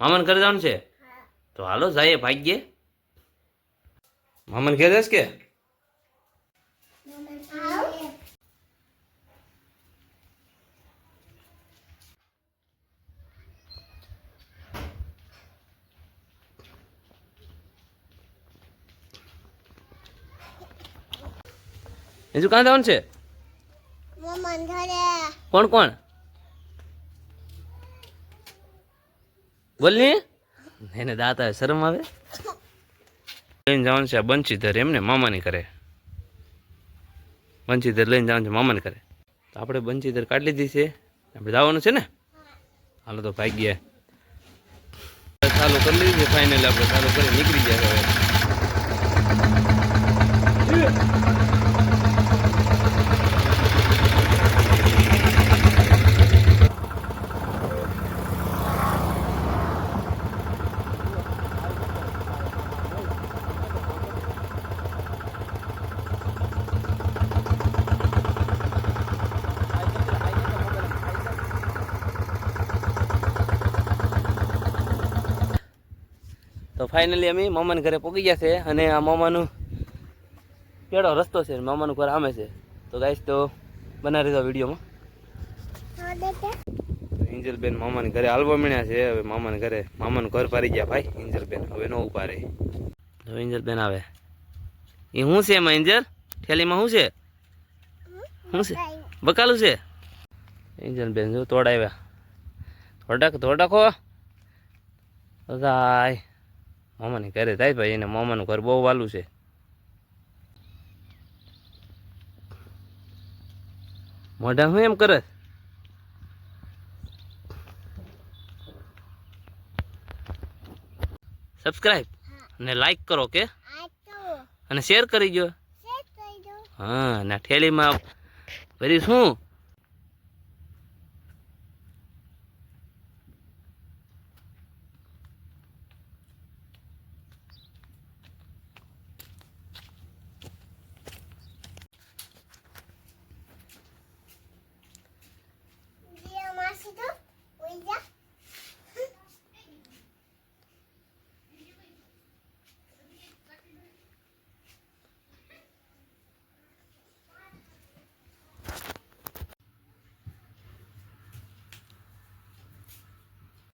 મામાને ઘરે જવાનું છે? તો હાલો જઈએ ભાગ્યે. મામાને ઘેર જશ કે? બીજું કાં જવાનું છે? કોણ કોણ? બોલ ને એને દાંત શરમ આવે? લઈને જવાનું છે આ બંચીધર એમને મામાની કરે બંચીધર લઈને જવાનું છે મામાને કરે તો આપણે બંચીધર કાઢી લીધી છે. આપણે જવાનું છે ને? હાલો તો ભાઈ ગયા. ચાલુ કરી લીધી ફાઇનલ આપણે ચાલુ કરી નીકળી ગયા હવે. તો ફાઇનલી અમે મામાના ઘરે પહોંચી ગયા છે અને આ મામાનું કેળો રસ્તો છે મામાનું ઘર આમે છે. તો ગાઈશ તો બના રહેતા વિડીયોમાં. એન્જલબેન મામાના ઘરે હાલવા મળ્યા છે. હવે મામાના ઘરે મામાનું ઘર પારી ગયા ભાઈ ઇન્જલબેન હવે નો ઊભા રહે હવે એન્જલબેન આવે. એ શું છે એમાં ઇન્જલ થેલીમાં શું છે? શું છે? બકાલું છે? એન્જલબેન જો તોડાવ્યા થોડાક થોડાકો ગાય મામાની ઘરે થાય ભાઈ એને મામાનું ઘર બહુ વાલું છે. મોઢા હું એમ કરે? સબસ્ક્રાઈબ અને લાઈક કરો કે? અને શેર કરી દો હા ને થેલીમાં ઠેલીમાં ભરી શું